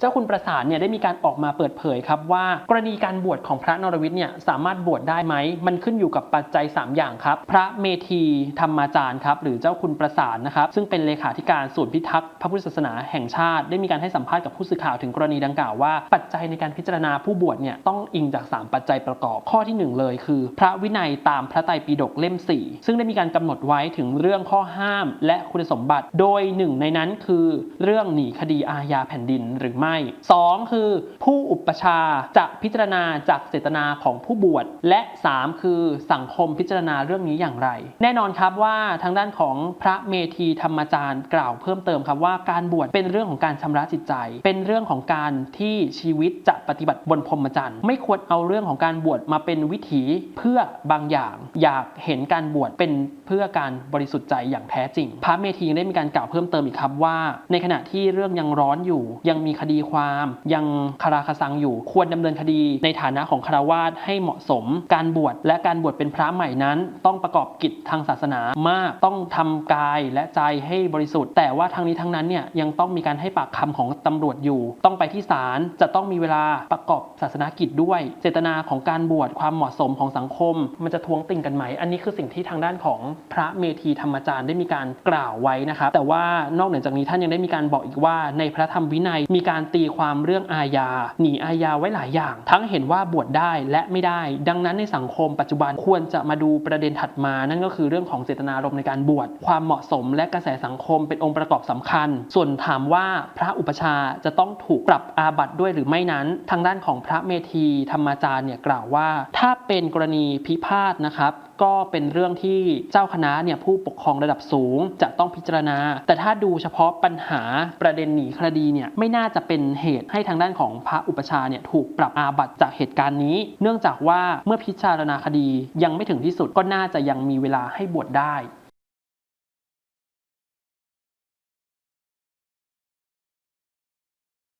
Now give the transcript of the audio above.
เจ้าคุณประสานเนี่ยได้มีการออกมาเปิดเผยครับว่า กรณีการบวชของพระนรวิทย์เนี่ยสามารถบวชได้ไหม มันขึ้นอยู่กับปัจจัย 3 อย่างครับ พระเมธีธรรมาจารย์ครับหรือเจ้าคุณประสานนะครับซึ่งเป็นเลขาธิการศูนย์พิทักษ์พระพุทธศาสนาแห่งชาติ ได้มีการให้สัมภาษณ์กับผู้สื่อข่าวถึงกรณีดังกล่าวว่าปัจจัยในการพิจารณาผู้บวชเนี่ยต้องอิงจาก 3 ปัจจัยประกอบข้อทีหนึ่1 เลย คือ พระวินัยตามพระไตรปิฎกเล่ม 4 ซึ่งได้มีการกำหนดไว้ถึงเรื่องข้อห้าม และคุณสมบัติ โดยหนึ่งในนั้นคือ เรื่องหนีคดีอาญาแผ่นดินหรือไม่2 คือผู้อุปชาจะพิจารณาจากเจตนาของผู้บวช และ 3 คือสังคมพิจารณาเรื่องนี้อย่างไร แน่นอนครับว่าทางด้านของพระเมธีธรรมจารย์กล่าวเพิ่มเติมครับว่าการบวชเป็นเรื่องของการชำระจิตใจ เป็นเรื่องของการที่ชีวิตจะปฏิบัติบนพรหมจรรย์ ไม่ควรเอาเรื่องของการบวชมาเป็นวิถีเพื่อบางอย่าง อยากเห็นการบวชเป็นเพื่อการบริสุทธิ์ใจอย่างแท้จริง พระเมธียังได้มีการกล่าวเพิ่มเติมอีกครับว่า ในขณะที่เรื่องยังร้อนอยู่ ยังมีคดีความยังคาราคาซังอยู่ ควรดำเนินคดีในฐานะของคารวาสให้เหมาะสม การบวชและการบวชเป็นพระใหม่นั้น ต้องประกอบกิจทางศาสนามากต้องทำกายและใจให้บริสุทธิ์ แต่ว่าทั้งนี้ทั้งนั้นเนี่ยยังต้องมีการให้ปากคำของตำรวจอยู่ ต้องไปที่ศาลจะต้องมีเวลาประกอบศาสนกิจด้วย เจตนาของการบวชความเหมาะสมของสังคม มันจะทวงติ่งกันไหม อันนี้คือสิ่งที่ทางด้านของพระเมธีธรรมจารย์ได้มีการกล่าวไว้นะครับแต่ว่านอกเหนือจากนี้ท่านยังได้มีการบอกอีกว่าในพระธรรมวินัยมีการตีความเรื่องอาญา หนีอาญาไว้หลายอย่าง ทั้งเห็นว่าบวชได้และไม่ได้ ดังนั้นในสังคมปัจจุบันควรจะมาดูประเด็นถัดมา นั่นก็คือเรื่องของเจตนารมณ์ในการบวชความเหมาะสม และกระแสสังคมเป็นองค์ประกอบสำคัญ ส่วนถามว่าพระอุปชาจะต้องถูกปรับอาบัติด้วยหรือไม่นั้น ทางด้านของพระเมธีธรรมจารย์เนี่ยกล่าวว่า ถ้าเป็นกรณีพิพาทนะครับก็เป็นเรื่องที่เจ้าคณะเนี่ยผู้ปกครองระดับสูงจะต้องพิจารณา แต่ถ้าดูเฉพาะปัญหาประเด็นหนีคดีเนี่ยไม่น่าจะเป็นเหตุให้ทางด้านของพระอุปชาเนี่ยถูกปรับอาบัติจากเหตุการณ์นี้ เนื่องจากว่าเมื่อพิจารณาคดียังไม่ถึงที่สุดก็น่าจะยังมีเวลาให้บวชได้